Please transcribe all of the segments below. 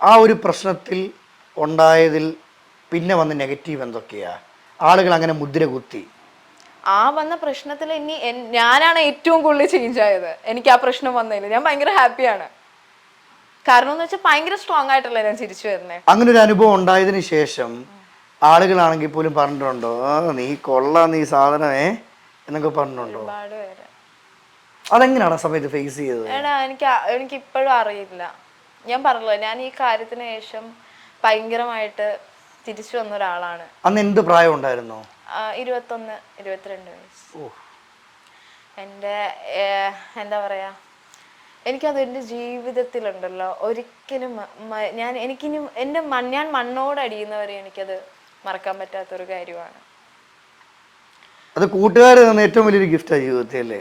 ആ ഒരു പ്രശ്നത്തിൽ ഉണ്ടായതിൽ പിന്നെ വന്ന നെഗറ്റീവ് എന്തൊക്കെയാ? ആളുകൾ അങ്ങനെ മുദ്ര കുത്തി. ആ വന്ന പ്രശ്നത്തിൽ ഇനി ഞാനാണ് ഏറ്റവും കൂടുതൽ ചേഞ്ച് ആയത്. എനിക്ക് ആ പ്രശ്നം വന്നതിൽ ഞാൻ ഭയങ്കര ഹാപ്പിയാണ് കാരണം എന്ന് വെച്ചാൽ ഭയങ്കര സ്ട്രോങ് ആയിട്ടല്ലേ ഞാൻ തിരിച്ചു വരുന്നത് അങ്ങനെ ഒരു അനുഭവം ഉണ്ടായതിന് ശേഷം ആളുകളാണെങ്കിൽ പോലും പറഞ്ഞിട്ടുണ്ടോ നീ കൊള്ള നീ സാധനമേ എന്നൊക്കെ പറഞ്ഞിട്ടുണ്ടോ? അതെങ്ങനെയാണ് ആ സമയത്ത് ഫേസ് ചെയ്തത്? എനിക്ക് എനിക്ക് ഇപ്പോഴും അറിയില്ല. ഞാൻ പറഞ്ഞല്ലോ ഞാൻ ഈ കാര്യത്തിന് ശേഷം ഭയങ്കരമായിട്ട് തിരിച്ചു വന്ന ഒരാളാണ്. അന്ന് എന്ത് പ്രായം ഉണ്ടായിരുന്നു? ഇരുപത്തൊന്ന് ഇരുപത്തിരണ്ട് വയസ്സ്. എന്റെ എന്താ പറയാ എനിക്കത് എന്റെ ജീവിതത്തിലുണ്ടല്ലോ. ഒരിക്കലും ഞാൻ എനിക്കിനി എന്റെ ഞാൻ മണ്ണോട് അടിയുന്നവരെ എനിക്കത് മറക്കാൻ പറ്റാത്തൊരു കാര്യമാണ്. അത് കൂട്ടുകാർ തന്ന ഏറ്റവും വലിയൊരു ഗിഫ്റ്റാണ് ജീവിതത്തിൽ അല്ലേ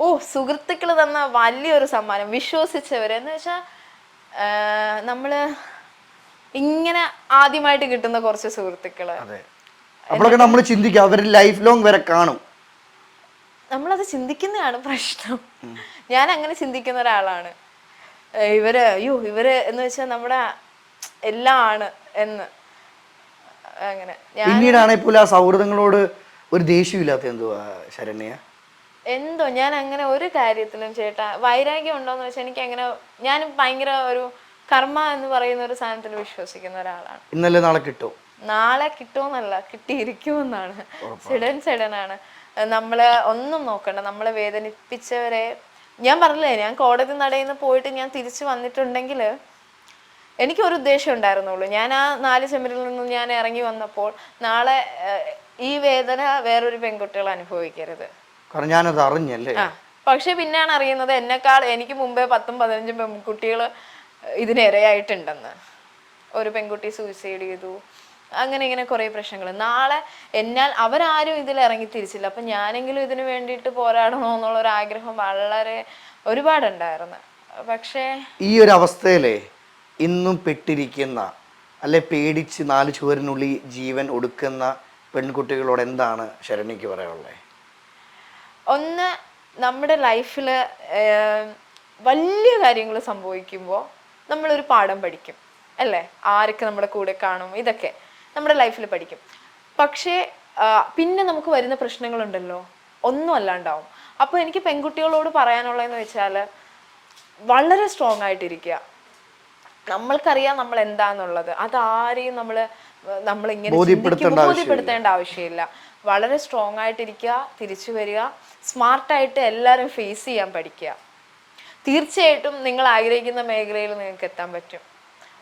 ഓ സുഹൃത്തുക്കൾ തന്ന വലിയൊരു സമ്മാനം വിശ്വസിച്ചവരെന്ന് വെച്ചാൽ നമ്മൾ ഇങ്ങനെ ആദ്യമായിട്ട് കിട്ടുന്ന കുറച്ച് സുഹൃത്തുക്കൾ. അപ്പോഴൊക്കെ നമ്മൾ ചിന്തിക്കുക അവർ ലൈഫ് ലോങ് വരെ കാണും. നമ്മളത് ചിന്തിക്കുന്നതാണ് പ്രശ്നം. ഞാൻ അങ്ങനെ ചിന്തിക്കുന്ന ഒരാളാണ്. ഇവർ അയ്യോ ഇവർ എന്ന് വെച്ചാൽ നമ്മുടെ എല്ലാം ആണ് എന്ന്. അങ്ങനെ. ഞാൻ പിന്നീടാണെങ്കിൽ പോലും ആ സൗഹൃദങ്ങളോട് ഒരു ദേഷ്യമില്ലാത്ത എന്തുവാ ശരണ്യ? എന്തോ ഞാൻ അങ്ങനെ ഒരു കാര്യത്തിലും ചേട്ടാ വൈരാഗ്യം ഉണ്ടോന്ന് വെച്ചാൽ എനിക്ക് അങ്ങനെ ഞാൻ ഭയങ്കര ഒരു കർമ്മ എന്ന് പറയുന്ന ഒരു സാധനത്തിൽ വിശ്വസിക്കുന്ന ഒരാളാണ്. ഇന്നലെ നാളെ കിട്ടും. നാളെ കിട്ടുമെന്നല്ല കിട്ടിയിരിക്കുമെന്നാണ്. സിഡൻ സിഡൻ ആണ് നമ്മൾ ഒന്നും നോക്കണ്ട നമ്മളെ വേദനിപ്പിച്ചവരെ ഞാൻ പറഞ്ഞില്ലേ ഞാൻ കോടതി നടയിൽ നിന്ന് പോയിട്ട് ഞാൻ തിരിച്ചു വന്നിട്ടുണ്ടെങ്കിൽ എനിക്കൊരു ഉദ്ദേശം ഉണ്ടായിരുന്നുള്ളൂ. ഞാൻ ആ നാല് ചെമ്മരിൽ നിന്നും ഞാൻ ഇറങ്ങി വന്നപ്പോൾ നാളെ ഈ വേദന വേറൊരു പെൺകുട്ടികൾ അനുഭവിക്കരുത്. കാരണം ഞാനത് അറിഞ്ഞല്ലേ? പക്ഷെ പിന്നെയാണ് അറിയുന്നത് എന്നെക്കാൾ എനിക്ക് മുമ്പേ പത്തും പതിനഞ്ചും പെൺകുട്ടികൾ ഇതിന് ഇരയായിട്ടുണ്ടെന്ന് ഒരു പെൺകുട്ടി സൂയിസൈഡ് ചെയ്തു. അങ്ങനെ ഇങ്ങനെ കുറേ പ്രശ്നങ്ങൾ നാളെ എന്നാൽ അവരാരും ഇതിൽ ഇറങ്ങി തിരിച്ചില്ല. അപ്പം ഞാനെങ്കിലും ഇതിനു വേണ്ടിയിട്ട് പോരാടണോ എന്നുള്ള ഒരു ആഗ്രഹം വളരെ ഒരുപാടുണ്ടായിരുന്നു. പക്ഷേ ഈ ഒരു അവസ്ഥയിലെ ഇന്നും പെട്ടിരിക്കുന്ന അല്ലെ പേടിച്ച് നാല് ചുവരിനുള്ളിൽ ജീവൻ ഒടുക്കുന്ന പെൺകുട്ടികളോട് എന്താണ് ശരണിക്ക് പറയാനുള്ളത് ഒന്ന് നമ്മുടെ ലൈഫിൽ വലിയ കാര്യങ്ങൾ സംഭവിക്കുമ്പോൾ നമ്മളൊരു പാഠം പഠിക്കും അല്ലേ? ആരൊക്കെ നമ്മുടെ കൂടെ കാണും ഇതൊക്കെ നമ്മുടെ ലൈഫിൽ പഠിക്കും. പക്ഷേ പിന്നെ നമുക്ക് വരുന്ന പ്രശ്നങ്ങളുണ്ടല്ലോ ഒന്നും അല്ലാണ്ടാവും. അപ്പോൾ എനിക്ക് പെൺകുട്ടികളോട് പറയാനുള്ളതെന്ന് വെച്ചാൽ വളരെ സ്ട്രോങ് ആയിട്ടിരിക്കുക നമ്മൾക്കറിയാം നമ്മൾ എന്താന്നുള്ളത് അതാരെയും നമ്മൾ നമ്മളിങ്ങനെ ബോധ്യപ്പെടുത്തേണ്ട ആവശ്യമില്ല. വളരെ സ്ട്രോങ് ആയിട്ടിരിക്കുക തിരിച്ചു വരിക സ്മാർട്ടായിട്ട് എല്ലാവരും ഫേസ് ചെയ്യാൻ പഠിക്കുക. തീർച്ചയായിട്ടും നിങ്ങൾ ആഗ്രഹിക്കുന്ന മേഖലയിൽ നിങ്ങൾക്ക് എത്താൻ പറ്റും.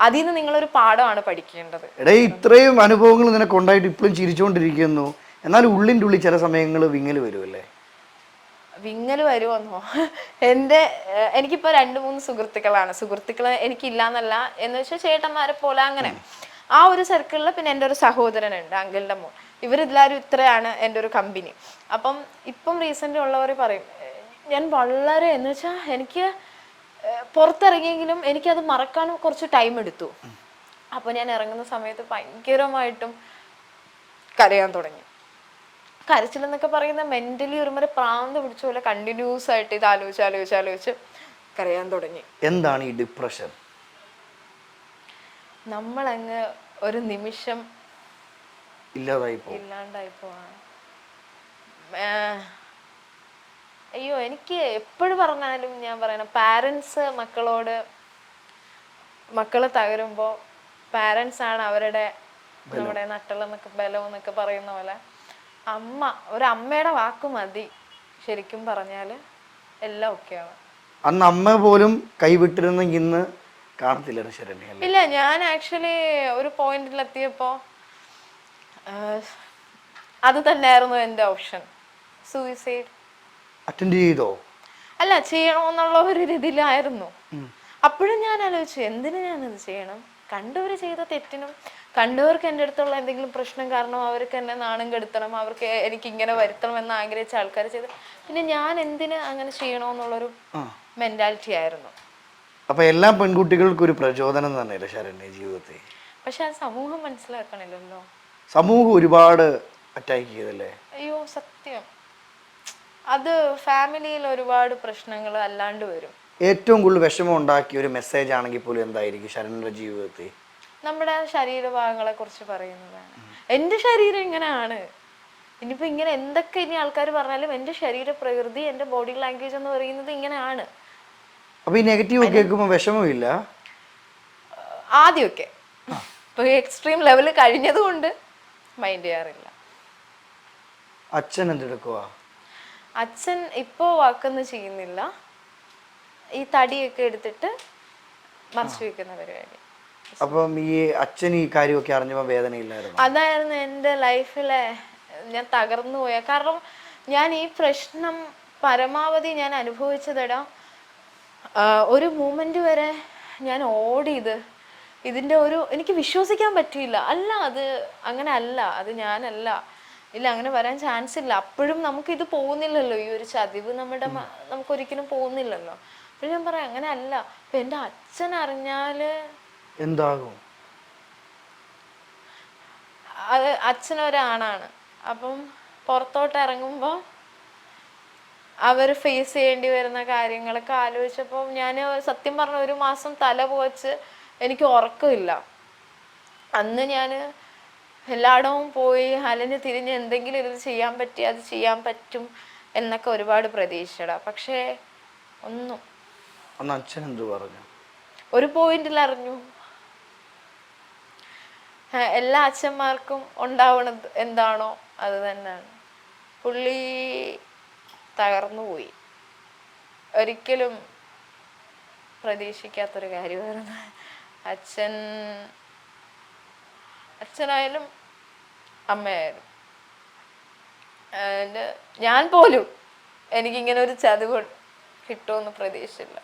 അതിൽ നിന്ന് നിങ്ങളൊരു പാഠമാണ് പഠിക്കേണ്ടത്. എടേ ഇത്രയും അനുഭവങ്ങൾ നിനക്ക് ഉണ്ടായിട്ട് ഇപ്പോഴും ചിരിച്ചുകൊണ്ടിരിക്കുന്നു എന്നാൽ ഉള്ളിന്റെ ഉള്ളിൽ ചില സമയങ്ങൾ വിങ്ങൽ വരുമല്ലേ വിങ്ങൽ വരുമെന്നോ? എന്റെ എനിക്കിപ്പോൾ രണ്ട് മൂന്ന് സുഹൃത്തുക്കളാണ്. സുഹൃത്തുക്കൾ എനിക്കില്ലാന്നല്ല. എന്ന് വെച്ചാൽ ചേട്ടന്മാരെ പോലെ അങ്ങനെ. ആ ഒരു സർക്കിളിൽ പിന്നെ എന്റെ ഒരു സഹോദരനുണ്ട് അങ്കിളിന്റെ മോൻ. ഇവരെല്ലാവരും ഇത്രയാണ് എന്റെ ഒരു കമ്പനി അപ്പം ഇപ്പം റീസെന്റ് ഉള്ളവർ പറയും ഞാൻ വളരെ എന്ന് വെച്ചാൽ എനിക്ക് പുറത്തിറങ്ങിയെങ്കിലും എനിക്കത് മറക്കാൻ കുറച്ച് ടൈം എടുത്തു. അപ്പോൾ ഞാൻ ഇറങ്ങുന്ന സമയത്ത് ഭയങ്കരമായിട്ടും കരയാൻ തുടങ്ങി. കരച്ചിലെന്നൊക്കെ പറയുന്ന മെന്റലി ഒരുമാതിരി പ്രാന്ത് പിടിച്ച പോലെ കണ്ടിന്യൂസ് ആയിട്ട് ഇത് ആലോചിച്ച് ആലോചിച്ച് ആലോചിച്ച് കരയാൻ തുടങ്ങി. എന്താണ് ഈ ഡിപ്രഷൻ നമ്മളങ്ങ് ഒരു നിമിഷം ഇല്ലാതായി പോകും. ഇല്ലാണ്ടായി ഏഹ്, അയ്യോ എനിക്ക് എപ്പോഴും പറഞ്ഞാലും ഞാൻ പറയണം പാരൻസ് മക്കളോട് മക്കൾ തകരുമ്പോൾ പാരൻസ് ആണ് അവരുടെ നമ്മുടെ നട്ടലെന്നൊക്കെ ബലം എന്നൊക്കെ പറയുന്ന പോലെ അമ്മ ഒരു അമ്മയുടെ വാക്ക് മതി ശരിക്കും പറഞ്ഞാൽ എല്ലാം ഓക്കെയാണ് അന്ന് അമ്മ പോലും കൈവിട്ടിരുന്നെങ്കിൽ ഇന്ന് കാണത്തില്ല അല്ലേ? ഇല്ല ഞാൻ ആക്ച്വലി ഒരു പോയിന്റിലെത്തിയപ്പോൾ അത് തന്നെയായിരുന്നു എന്റെ ഓപ്ഷൻ സൂയിസൈഡ് അറ്റൻഡ് ചെയ്തോ? അല്ല ചെയ്യണമെന്നുള്ള ഒരു രീതിയിലായിരുന്നു. അപ്പോഴും ഞാൻ ആലോചിച്ചു എന്തിനു ഞാനത് ചെയ്യണം? കണ്ടവർ ചെയ്ത തെറ്റിനും കണ്ടവർക്ക് എന്റെ അടുത്തുള്ള എന്തെങ്കിലും പ്രശ്നം കാരണം അവർക്ക് എന്നെ നാണം കെടുത്തണം അവർക്ക് എനിക്ക് ഇങ്ങനെ വരുത്തണം എന്ന് ആഗ്രഹിച്ച ആൾക്കാർ ചെയ്ത് പിന്നെ ഞാൻ എന്തിന് അങ്ങനെ ചെയ്യണമെന്നുള്ളൊരു മെന്റാലിറ്റി മെന്റാലിറ്റി ആയിരുന്നു. അപ്പൊ എല്ലാ പെൺകുട്ടികൾക്കും ഒരു പ്രചോദനം തന്നെയല്ലേ ശരണ്യ ജീവിതത്തിൽ പക്ഷെ അത് സമൂഹം മനസ്സിലാക്കണല്ലോ സമൂഹം ഒരുപാട് അറ്റാക്ക് ചെയ്തല്ലേ? അയ്യോ സത്യം. അത് ഫാമിലിയിൽ ഒരുപാട് പ്രശ്നങ്ങൾ അല്ലാണ്ട് വരും. ഏറ്റവും കൂടുതൽ വിഷമം ഉണ്ടാക്കിയ ഒരു മെസ്സേജ് ആണെങ്കിൽ പോലും എന്തായിരിക്കും ശരണ്യയുടെ ജീവിതത്തിൽ? നമ്മുടെ ശരീരഭാഗങ്ങളെ കുറിച്ച് പറയുന്നതാണ് എന്റെ ശരീരം ഇങ്ങനെയാണ്. ഇനിയിപ്പോൾ ഇങ്ങനെ എന്തൊക്കെ ഇനി ആൾക്കാർ പറഞ്ഞാലും എന്റെ ശരീര പ്രകൃതി എന്റെ ബോഡി ലാംഗ്വേജ് എന്ന് പറയുന്നത് ഇങ്ങനെയാണ്. അപ്പോൾ ഈ നെഗറ്റീവ് കേൾക്കുമ്പോൾ വിഷമമില്ല? ആദ്യമൊക്കെ. ഇപ്പൊ എക്സ്ട്രീം ലെവൽ കഴിഞ്ഞതുകൊണ്ട് മൈൻഡ് ചെയ്യാറില്ല. അച്ഛൻ എന്തെടുക്കുക അച്ഛൻ ഇപ്പോ വാക്കൊന്നും ചെയ്യുന്നില്ല. ഈ തടിയൊക്കെ എടുത്തിട്ട് മറച്ചു വെക്കുന്ന പരിപാടി. അപ്പം ഈ അച്ഛൻ ഈ കാര്യമൊക്കെ അറിഞ്ഞപ്പോൾ വേദനയില്ലായിരുന്നു? അതായിരുന്നു എന്റെ ലൈഫിലെ ഞാൻ തകർന്നു പോയ. കാരണം ഞാൻ ഈ പ്രശ്നം പരമാവധി ഞാൻ അനുഭവിച്ചതെടാ. ഒരു മൂമെന്റ് വരെ ഞാൻ ഓടിയത്. ഇതിന്റെ ഒരു എനിക്ക് വിശ്വസിക്കാൻ പറ്റിയില്ല. അല്ല അത് അങ്ങനെ അല്ല അത് ഞാനല്ല. ഇല്ല അങ്ങനെ വരാൻ ചാൻസ് ഇല്ല. അപ്പോഴും നമുക്കിത് പോകുന്നില്ലല്ലോ. ഈ ഒരു ചതിവ് നമ്മുടെ നമുക്കൊരിക്കലും പോകുന്നില്ലല്ലോ. അപ്പോൾ ഞാൻ പറയാം അങ്ങനെ അല്ല അപ്പം എന്റെ അച്ഛൻ അറിഞ്ഞാൽ എന്താകും? അത് അച്ഛനൊരാണാണ്. അപ്പം പുറത്തോട്ട് ഇറങ്ങുമ്പോൾ അവർ ഫേസ് ചെയ്യേണ്ടി വരുന്ന കാര്യങ്ങളൊക്കെ ആലോചിച്ചപ്പോൾ ഞാൻ സത്യം പറഞ്ഞ ഒരു മാസം തല പോച്ച് എനിക്ക് ഉറക്കമില്ല. അന്ന് ഞാൻ എല്ലായിടവും പോയി അലഞ്ഞ് തിരിഞ്ഞ് എന്തെങ്കിലും ഇത് ചെയ്യാൻ പറ്റി അത് ചെയ്യാൻ പറ്റും എന്നൊക്കെ ഒരുപാട് പ്രതീക്ഷിച്ചടാ പക്ഷേ ഒന്നും. അന്ന് അച്ഛൻ എന്ത് പറഞ്ഞു? ഒരു പോയിന്റിൽ അറിഞ്ഞു. എല്ലാ അച്ഛന്മാർക്കും ഉണ്ടാവണത് എന്താണോ അത് തന്നെയാണ്. പുള്ളി തകർന്നു പോയി ഒരിക്കലും പ്രതീക്ഷിക്കാത്തൊരു കാര്യമായിരുന്നു. അച്ഛൻ അച്ഛനായാലും അമ്മയായാലും. ഞാൻ പോലും എനിക്കിങ്ങനെ ഒരു ചതിവ് കിട്ടുമെന്ന് പ്രതീക്ഷിച്ചില്ല.